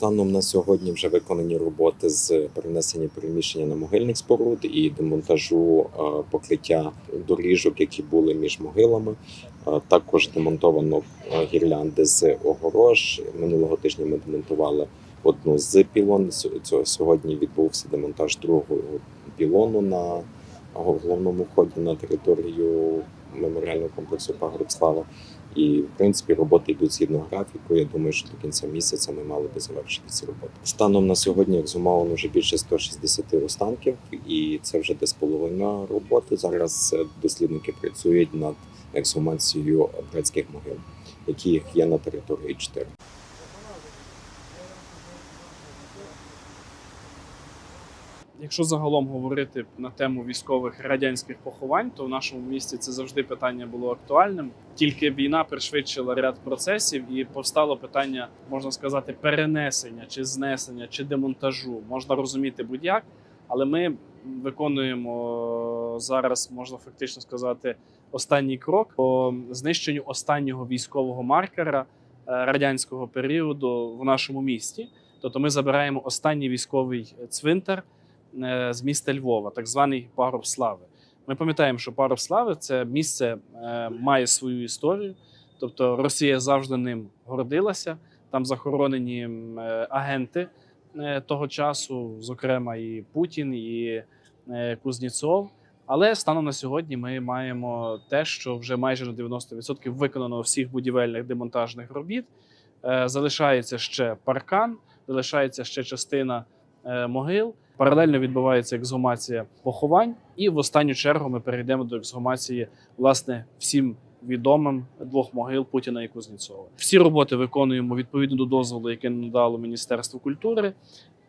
Станом на сьогодні вже виконані роботи з перенесення переміщення на могильних споруд і демонтажу е, покриття доріжок, які були між могилами. Е, Також демонтовано е, гірлянди з огорож. Минулого тижня ми демонтували одну з пілон. Сьогодні відбувся демонтаж другого пілону на головному вході на територію меморіального комплексу Пагорб Слава. І в принципі роботи йдуть згідно графіку. Я думаю, що до кінця місяця ми мали би завершити ці роботи. Станом на сьогодні ексгумовано вже більше 160 останків, і це вже десь половина роботи. Зараз е, дослідники працюють над ексгумацією братських могил, які є на території 4. Якщо загалом говорити на тему військових радянських поховань, то в нашому місті це завжди питання було актуальним. Тільки війна пришвидшила ряд процесів, і повстало питання, можна сказати, перенесення чи знесення чи демонтажу. Можна розуміти будь-як, але ми виконуємо зараз, можна фактично сказати, останній крок по знищенню останнього військового маркера е, радянського періоду в нашому місті. Тобто ми забираємо останній військовий цвинтар е, з міста Львова, так званий Паруб Слави. Ми пам'ятаємо, що Паруб Слави це місце е, має свою історію. Тобто Росія завжди ним гордилася. Там захоронені е, агенти е, того часу, зокрема і Путін, і е, Кузнєцов. Але станом на сьогодні ми маємо те, що вже майже на 90% виконано всіх будівельних демонтажних робіт. Е, Залишається ще паркан, залишається ще частина е, могил. Паралельно відбувається ексгумація поховань, і в останню чергу ми перейдемо до ексгумації власне всім відомим двох могил Путіна і Кузнєцова. Всі роботи виконуємо відповідно до дозволу, який надало Міністерство культури.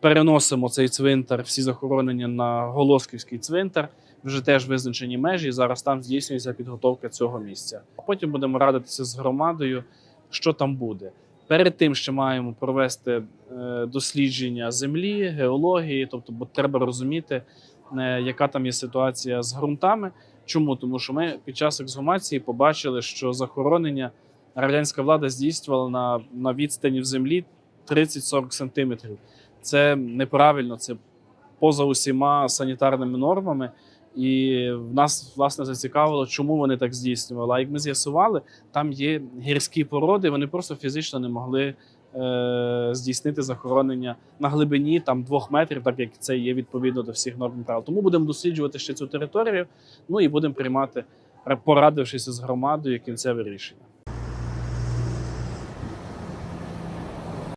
Переносимо цей цвинтар, всі захоронення на Голосківський цвинтар. Вже теж визначені межі. Зараз там здійснюється підготовка цього місця. Потім будемо радитися з громадою, що там буде. Перед тим ще маємо провести е, дослідження землі, геології, тобто, бо треба розуміти, е, яка там є ситуація з ґрунтами. Чому? Тому що ми під час ексгумації побачили, що захоронення радянська влада здійснювала на, на відстані в землі 30-40 сантиметрів. Це неправильно, це поза усіма санітарними нормами. І в нас власне зацікавило, чому вони так здійснювали. А як ми з'ясували, там є гірські породи, вони просто фізично не могли е, здійснити захоронення на глибині там двох метрів, так як це є відповідно до всіх норм правил. Тому будемо досліджувати ще цю територію. Ну і будемо приймати, порадившися з громадою, кінцеве рішення.